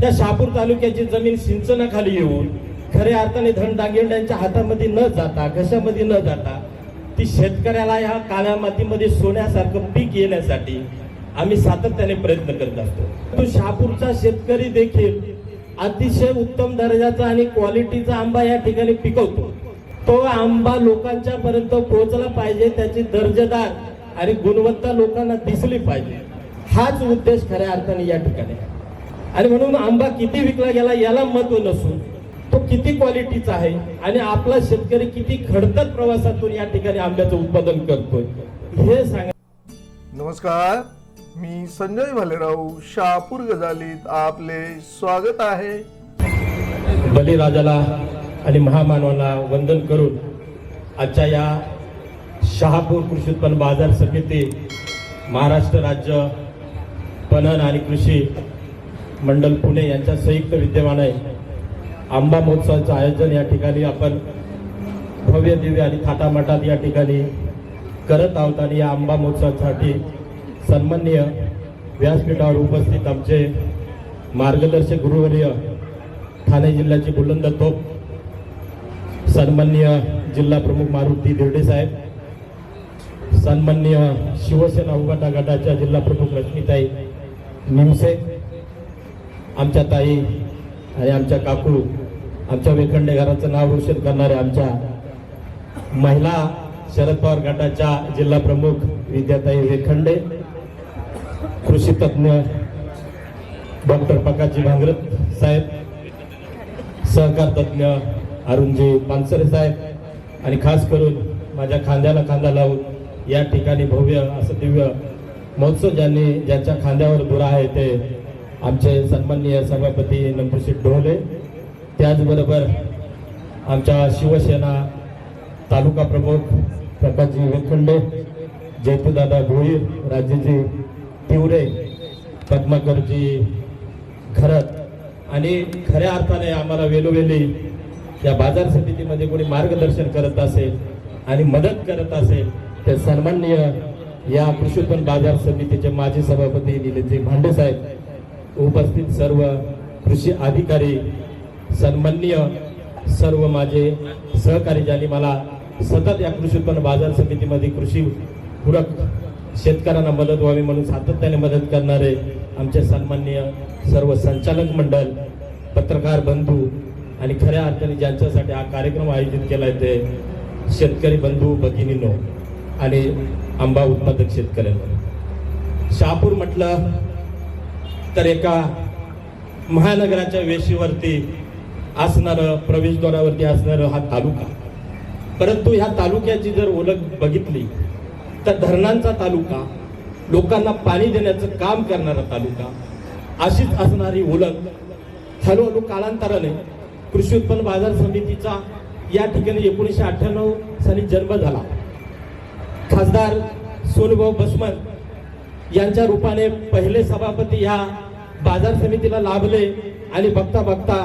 त्या शहापूर तालुक्याची जमीन सिंचनाखाली येऊन खऱ्या अर्थाने धन दागिंड्यांच्या हातामध्ये न जाता घशामध्ये न जाता ती शेतकऱ्याला ह्या काळ्या मातीमध्ये सोन्यासारखं पीक येण्यासाठी आम्ही सातत्याने प्रयत्न करत असतो. तो शहापूरचा शेतकरी देखील अतिशय उत्तम दर्जाचा आणि क्वालिटीचा आंबा या ठिकाणी पिकवतो. तो आंबा लोकांच्या पर्यंत पोहोचला पाहिजे त्याची दर्जेदार आणि गुणवत्ता लोकांना दिसली पाहिजे. हाच उद्देश खऱ्या अर्थाने या ठिकाणी आहे. आणि म्हणून आंबा किती विकला गेला याला महत्त्व नसून तो किती क्वालिटीचा आहे आणि आपला शेतकरी किती खडतर प्रवासातून या ठिकाणी आंब्याचं उत्पादन करतोय हे सांगा. नमस्कार मी संजय भालेराव शहापूर गजालीत आपले स्वागत आहे. बलिराजाला आणि महामानवाला वंदन करून आजच्या या शहापूर कृषी उत्पन्न बाजार समिती महाराष्ट्र राज्य पणन आणि कृषी मंडल पुणे यांच्या संयुक्त विद्यमाने आंबा महोत्सवाचं आयोजन या ठिकाणी आपण भव्य दिव्य आणि थाटामाटात या ठिकाणी करत आहोत आणि या आंबा महोत्सवासाठी सन्माननीय व्यासपीठावर उपस्थित आमचे मार्गदर्शक गुरुवर्य ठाणे जिल्ह्याचे बुलंद तोप सन्माननीय जिल्हा प्रमुख मारुती देवडे साहेब सन्माननीय शिवसेना उभाटा गटाच्या जिल्हा प्रमुख रश्मीताई निमसे आमच्या ताई आणि आमच्या काकू आमच्या वेखंडे घराचं नाव रोशन करणाऱ्या आमच्या महिला शरद पवार गटाच्या जिल्हा प्रमुख विद्याताई वेखंडे कृषी तज्ज्ञ डॉक्टर पकाजी भांगरत साहेब सहकार तज्ज्ञ अरुणजी पानसरे साहेब आणि खास करून माझ्या खांद्याला खांदा लावून या ठिकाणी भव्य असं दिव्य महोत्सव ज्यांनी ज्यांच्या खांद्यावर दुरा आहे ते आमचे सन्माननीय सभापती नंबरशीट ढोले त्याचबरोबर आमच्या शिवसेना तालुका प्रमुख प्रकाशजी वेखंडे जयपूदादा भोईर राजेजी तिवरे पद्माकरजी खरत आणि खऱ्या अर्थाने आम्हाला वेलोवेली या बाजार समितीमध्ये कोणी मार्गदर्शन करत असेल आणि मदत करत असेल तर सन्माननीय या कृषी उत्पन्न बाजार समितीचे माजी सभापती निलेशजी भांडे साहेब उपस्थित सर्व कृषी अधिकारी सन्माननीय सर्व माझे सहकारी ज्यांनी मला सतत या कृषी उत्पन्न बाजार समितीमध्ये कृषी पूरक शेतकऱ्यांना मदत व्हावी म्हणून सातत्याने मदत करणारे आमचे सन्माननीय सर्व संचालक मंडळ पत्रकार बंधू आणि खऱ्या अर्थाने ज्यांच्यासाठी हा कार्यक्रम आयोजित केला आहे ते शेतकरी बंधू भगिनीनो आणि आंबा उत्पादक शेतकऱ्यांवर शहापूर म्हटलं तर एका महानगराच्या वेशीवरती असणारं प्रवेशद्वारावरती असणारं हा तालुका. परंतु ह्या तालुक्याची जर ओळख बघितली तर धरणांचा तालुका लोकांना पाणी देण्याचं काम करणारा तालुका अशीच असणारी ओळख हळूहळू कालांतराने कृषी उत्पन्न बाजार समितीचा या ठिकाणी एकोणीसशे अठ्ठ्याण्णव साली जन्म झाला. खासदार सोनभाऊ बसमन यांच्या रूपाने पहिले सभापती ह्या बाजार समितीला लाभले आणि बघता बघता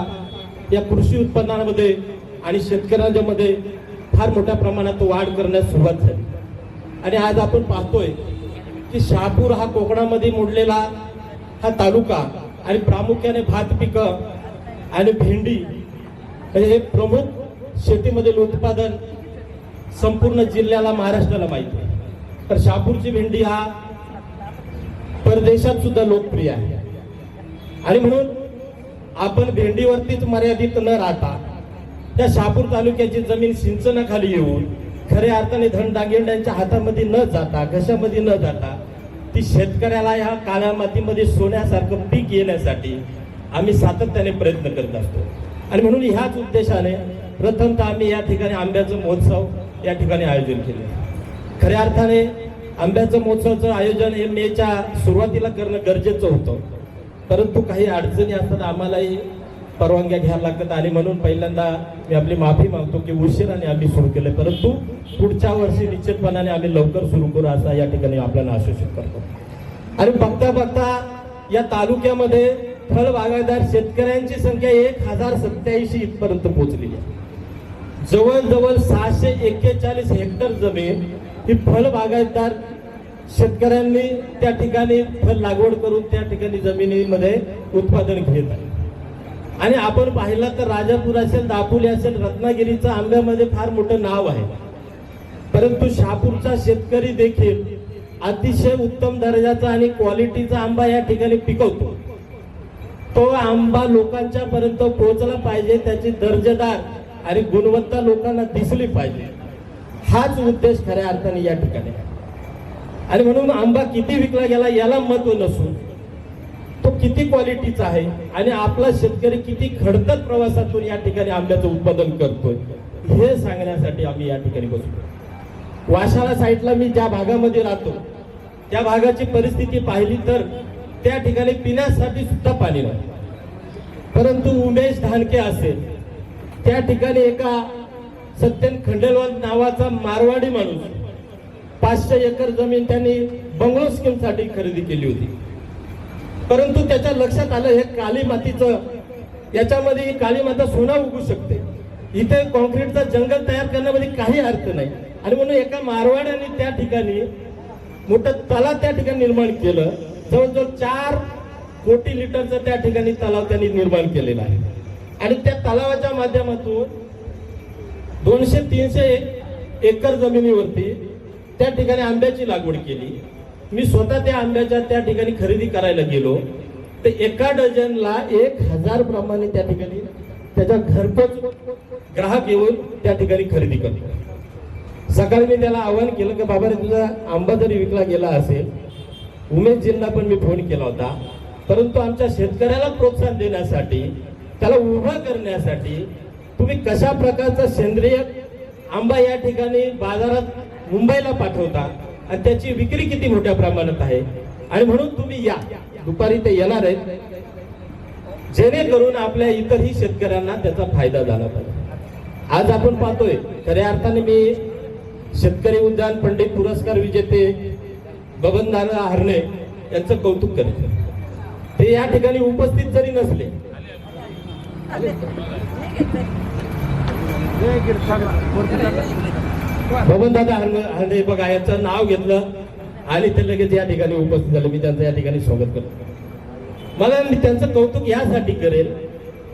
या कृषी उत्पन्नामध्ये आणि शेतकऱ्यांच्या मध्ये फार मोठ्या प्रमाणात वाढ करण्यास सुरुवात झाली. आणि आज आपण पाहतोय की शहापूर हा कोकणामध्ये मोडलेला हा तालुका आणि प्रामुख्याने भात पिकं आणि भेंडी म्हणजे हे प्रमुख शेतीमधील उत्पादन संपूर्ण जिल्ह्याला महाराष्ट्राला माहिती आहे. तर शहापूरची भेंडी हा परदेशात सुद्धा लोकप्रिय आहे. आणि म्हणून आपण भेंडीवरतीच मर्यादित न राहता त्या शहापूर तालुक्याची जमीन सिंचनाखाली येऊन खऱ्या अर्थाने धन दागिंड्यांच्या हातामध्ये न जाता घशामध्ये न जाता ती शेतकऱ्याला ह्या काळ्या मातीमध्ये सोन्यासारखं पीक येण्यासाठी आम्ही सातत्याने प्रयत्न करत असतो. आणि म्हणून ह्याच उद्देशाने प्रथमतः आम्ही या ठिकाणी आंब्याचं महोत्सव या ठिकाणी आयोजन केले. खऱ्या अर्थाने आंब्याचं महोत्सवाचं आयोजन हे मेच्या सुरुवातीला करणं गरजेचं होतं. परंतु काही अडचणी असतात आम्हालाही परवानग्या घ्यायला लागतात. आणि म्हणून पहिल्यांदा मी आपली माफी मागतो की उशिराने आम्ही सुरू केलं परंतु पुढच्या वर्षी निश्चितपणाने आम्ही लवकर सुरू करू असा या ठिकाणी आपल्याला आश्वासित करतो. आणि बघता बघता या तालुक्यामध्ये फळ बागायतदार शेतकऱ्यांची संख्या एक हजार सत्याऐंशी इथपर्यंत पोहोचलेली आहे. जवळजवळ सहाशे एक्केचाळीस हेक्टर जमीन ही फळ बागायतदार शेतकऱ्यांनी त्या ठिकाणी फल लागवड करून त्या ठिकाणी जमिनीमध्ये उत्पादन घेत आहे. आणि आपण पाहिलं तर राजापूर असेल दापोली असेल रत्नागिरीचं आंब्यामध्ये फार मोठं नाव आहे. परंतु शहापूरचा शेतकरी देखील अतिशय उत्तम दर्जाचा आणि क्वालिटीचा आंबा या ठिकाणी पिकवतो. तो आंबा लोकांच्या पर्यंत पोहोचला पाहिजे त्याची दर्जेदार आणि गुणवत्ता लोकांना दिसली पाहिजे. हाच उद्देश खऱ्या अर्थाने या ठिकाणी आहे. आणि म्हणून आंबा किती विकला गेला याला महत्त्व नसून. तो किती क्वालिटीचा आहे आणि आपला शेतकरी किती खडतर प्रवासातून या ठिकाणी आंब्याचं उत्पादन करतोय हे सांगण्यासाठी आम्ही या ठिकाणी बसतो वाशाळा साईडला मी ज्या भागामध्ये राहतो त्या भागाची परिस्थिती पाहिली तर त्या ठिकाणी पिण्यासाठी सुद्धा पाणी नाही. परंतु उमेश धानके असेल त्या ठिकाणी एका सत्यन खंडेलवाल नावाचा मारवाडी माणूस पाचशे एकर जमीन त्यांनी बंगलो स्कीमसाठी खरेदी केली होती. परंतु त्याच्या लक्षात आलं हे काली मातीचं याच्यामध्ये ही काली माता सोना उगू शकते. इथे कॉन्क्रीटचा जंगल तयार करण्यामध्ये काही अर्थ नाही. आणि म्हणून एका मारवाड्याने त्या ठिकाणी मोठं तलाव त्या ठिकाणी निर्माण केलं. जवळजवळ चार कोटी लिटरचं त्या ठिकाणी तलाव त्यांनी निर्माण केलेला आहे. आणि त्या तलावाच्या माध्यमातून दोनशे तीनशे एकर जमिनीवरती त्या ठिकाणी आंब्याची लागवड केली. मी स्वतः त्या आंब्याच्या त्या ठिकाणी खरेदी करायला गेलो. तर एका डझनला एक हजार प्रमाणे त्या ठिकाणी त्याच्या घरपोच ग्राहक येऊन त्या ठिकाणी खरेदी करतो. सकाळी मी त्याला आवाहन केलं की बाबा रे तुझा आंबा जरी विकला गेला असेल उमेशजींना पण मी फोन केला होता. परंतु आमच्या शेतकऱ्याला प्रोत्साहन देण्यासाठी त्याला उभं करण्यासाठी तुम्ही कशा प्रकारचा सेंद्रिय आंबा या ठिकाणी बाजारात मुंबईला पाठवता आणि त्याची विक्री किती मोठ्या प्रमाणात आहे? आणि म्हणून तुम्ही या. दुपारी ते येणार आहेत. जेणेकरून आपल्या इतरही शेतकऱ्यांना त्याचा फायदा झाला पाहिजे. आज आपण पाहतोय खऱ्या अर्थाने मी शेतकरी उद्यान पंडित पुरस्कार विजेते बबनदादा हरणे यांचं कौतुक करते ते या ठिकाणी उपस्थित जरी नसले बबनदादा हरणे हरणे बघा याचं नाव घेतलं. आली ते लगेच या ठिकाणी उपस्थित झाले. मी त्यांचं या ठिकाणी स्वागत करतो. मला मी त्यांचं कौतुक यासाठी करेल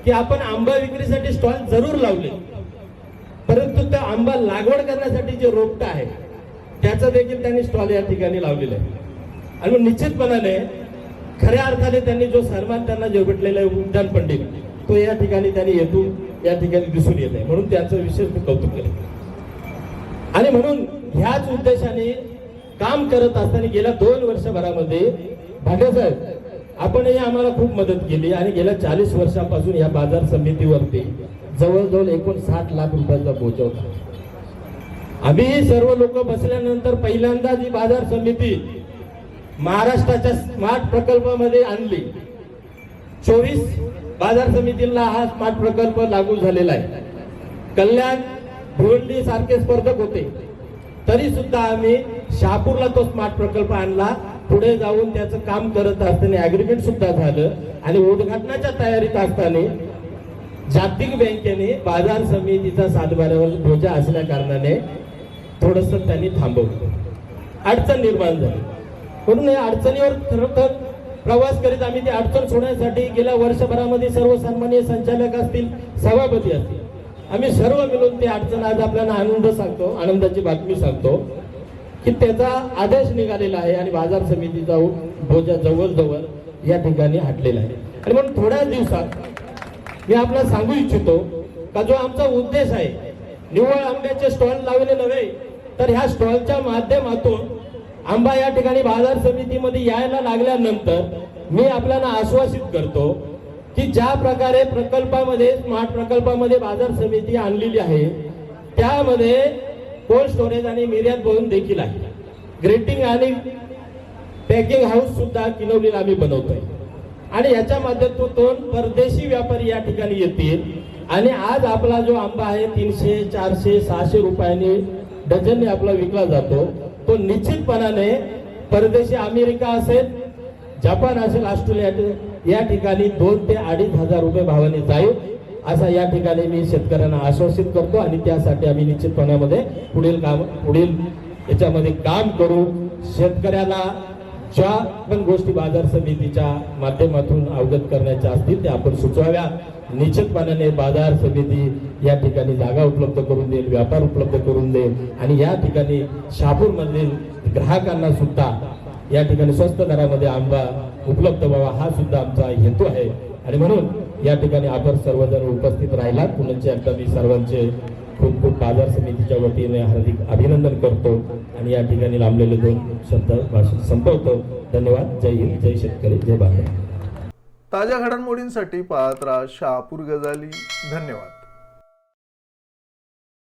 की आपण आंबा विक्रीसाठी स्टॉल जरूर लावले. परंतु त्या आंबा लागवड करण्यासाठी जे रोपटं आहे त्याचं देखील त्यांनी स्टॉल या ठिकाणी लावलेलं आहे. आणि मग निश्चितपणाने खऱ्या अर्थाने त्यांनी जो सन्मान त्यांना जो भेटलेला आहे उद्यान पंडित तो या ठिकाणी त्यांनी येतो या ठिकाणी दिसून येत आहे. म्हणून त्यांचं विशेष कौतुक केलं आणि म्हणून ह्याच उद्देशाने काम करत असताना गेल्या दोन वर्षभरामध्ये भाटेसाहेब आपणही आम्हाला खूप मदत केली आणि गेल्या चाळीस वर्षापासून या बाजार समितीवरती जवळजवळ एकूण साठ लाख रुपयाचा बोजा होता. आम्ही सर्व लोक बसल्यानंतर पहिल्यांदा जी बाजार समिती महाराष्ट्राच्या स्मार्ट प्रकल्पामध्ये आणली चोवीस बाजार समितीला हा स्मार्ट प्रकल्प लागू झालेला आहे. कल्याण भिवंडी सारखे स्पर्धक होते. तरी सुद्धा आम्ही शहापूरला तो स्मार्ट प्रकल्प आणला. पुढे जाऊन त्याचं काम करत असताना अग्रीमेंट सुद्धा झालं. आणि उद्घाटनाच्या तयारीत असताना जागतिक बँकेने बाजार समितीचा सातबाऱ्यावर ध्वजा असल्या कारणाने थोडस त्यांनी थांबवलं. अडचण निर्माण झाली. म्हणून या अडचणीवर खरं तर प्रवास करीत आम्ही ती अडचण सोडण्यासाठी गेल्या वर्षभरामध्ये सर्वसामान्य संचालक असतील सभापती असतील आम्ही सर्व मिळून ती अडचण आज आपल्याला आनंद सांगतो आनंदाची बातमी सांगतो की त्याचा आदेश निघालेला आहे आणि बाजार समितीचा बोजा जवळजवळ या ठिकाणी हटलेला आहे. आणि म्हणून थोड्या दिवसात मी आपल्याला सांगू इच्छितो का जो आमचा उद्देश आहे निव्वळ आंब्याचे स्टॉल लावले नव्हे तर ह्या स्टॉलच्या माध्यमातून आंबा या ठिकाणी बाजार समितीमध्ये यायला लागल्यानंतर मी आपल्याला आश्वासित करतो की ज्या प्रकारे प्रकल्पामध्ये स्मार्ट प्रकल्पामध्ये बाजार समिती आणलेली आहे त्यामध्ये कोल्ड स्टोरेज आणि निर्यात भवन देखील आहे. ग्रेटिंग आणि पॅकिंग हाऊस सुद्धा किनवलीला आम्ही बनवतोय. आणि याच्या माध्यमातून परदेशी व्यापारी या ठिकाणी येतील. आणि आज आपला जो आंबा आहे तीनशे चारशे सहाशे रुपयांनी डझनने आपला विकला जातो. तो निश्चितपणाने परदेशी अमेरिका असेल जपान असेल ऑस्ट्रेलिया या ठिकाणी दोन ते अडीच हजार रुपये भावाने जाईल असा या ठिकाणी मी शेतकऱ्यांना आश्वासित करतो आणि त्यासाठी आम्ही निश्चितपणामध्ये पुढील काम पुढील याच्यामध्ये काम करू. शेतकऱ्याला ज्या पण गोष्टी बाजार समितीच्या माध्यमातून अवगत करण्याच्या असतील त्या आपण सुचवाव्या निश्चितपणाने बाजार समिती या ठिकाणी जागा उपलब्ध करून देईल व्यापार उपलब्ध करून देईल. आणि या ठिकाणी शापूरमधील ग्राहकांना सुद्धा या ठिकाणी स्वस्त दरामध्ये आंबा उपलब्ध व्हावा हा सुद्धा आमचा हेतू आहे. आणि म्हणून या ठिकाणी आपण सर्वजण उपस्थित राहिलात. पुण्याचे एकदा मी सर्वांचे खूप खूप बाजार समितीच्या वतीने हार्दिक अभिनंदन करतो आणि या ठिकाणी लांबलेले दोन शब्द भाषण संपवतो. धन्यवाद. जय हिंद. जय शेतकरी. जय भारत. ताज्या घडामोडींसाठी पाहत राहा शहापूर गजाली. धन्यवाद.